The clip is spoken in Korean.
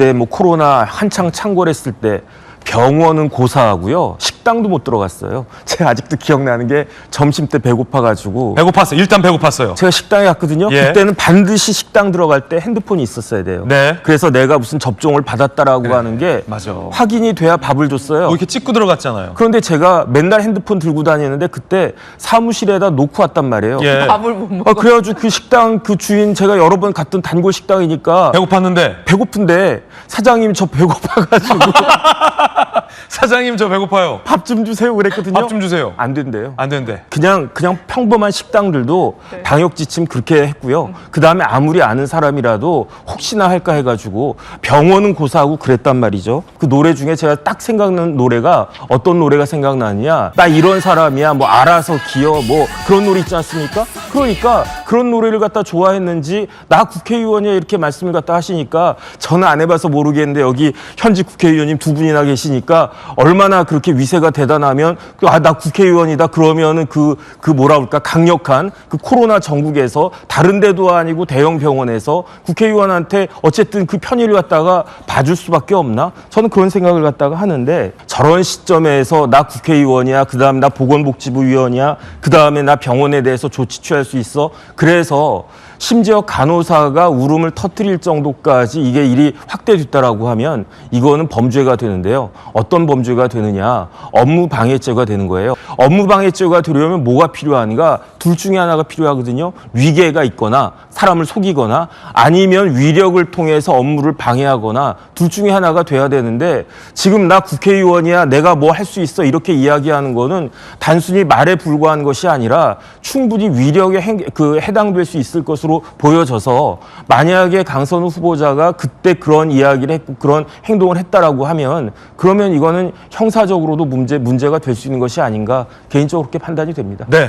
그때 뭐 코로나 한창 창궐했을 때 병원은 고사하고요. 식 당도 못 들어갔어요. 제가 아직도 기억나는 게 점심 때 배고파가지고 배고팠어요. 일단 배고팠어요. 제가 식당에 갔거든요. 예. 그때는 반드시 식당 들어갈 때 핸드폰이 있었어야 돼요. 네. 그래서 내가 무슨 접종을 받았다라고 하는 게 맞아. 확인이 돼야 밥을 줬어요. 뭐 이렇게 찍고 들어갔잖아요. 그런데 제가 맨날 핸드폰 들고 다니는데 그때 사무실에다 놓고 왔단 말이에요. 예. 밥을 못 먹어. 아, 그래가지고 그 식당 그 주인 제가 여러 번 갔던 단골 식당이니까 배고팠는데 배고픈데 사장님 저 배고파가지고 사장님 저 배고파요. 밥 좀 주세요 그랬거든요. 밥 좀 주세요. 안 된대요. 안 된대. 그냥 그냥 평범한 식당들도 네. 방역 지침 그렇게 했고요. 그 다음에 아무리 아는 사람이라도 혹시나 할까 해가지고 병원은 고사하고 그랬단 말이죠. 그 노래 중에 제가 딱 생각나는 노래가 어떤 노래가 생각나느냐? 나 이런 사람이야. 뭐 알아서 기어 뭐 그런 노래 있지 않습니까? 그러니까 그런 노래를 갖다 좋아했는지 나 국회의원이야 이렇게 말씀을 갖다 하시니까 저는 안 해봐서 모르겠는데 여기 현직 국회의원님 두 분이나 계시니까 얼마나 그렇게 위세가 대단하면 아나 국회의원이다 그러면은 그그 뭐라 그럴까 강력한 그 코로나 전국에서 다른 데도 아니고 대형 병원에서 국회의원한테 어쨌든 그 편의를 갖다가 봐줄 수밖에 없나? 저는 그런 생각을 갖다가 하는데 저런 시점에서 나 국회의원이야 그 다음에 나 보건복지부 위원이야 그 다음에 나 병원에 대해서 조치 취할 수 있어. 그래서 심지어 간호사가 울음을 터뜨릴 정도까지 이게 일이 확대됐다라고 하면 이거는 범죄가 되는데요. 어떤 범죄가 되느냐? 업무 방해죄가 되는 거예요. 업무 방해죄가 되려면 뭐가 필요한가? 둘 중에 하나가 필요하거든요. 위계가 있거나 사람을 속이거나 아니면 위력을 통해서 업무를 방해하거나 둘 중에 하나가 돼야 되는데 지금 나 국회의원이야 내가 뭐 할 수 있어 이렇게 이야기하는 거는 단순히 말에 불과한 것이 아니라 충분히 위력에 행- 그 해당될 수 있을 것으로 보여져서 만약에 강선우 후보자가 그때 그런 이야기를 했고 그런 행동을 했다라고 하면 그러면 이거는 형사적으로도 문제 문제가 될 수 있는 것이 아닌가 개인적으로 그렇게 판단이 됩니다. 네.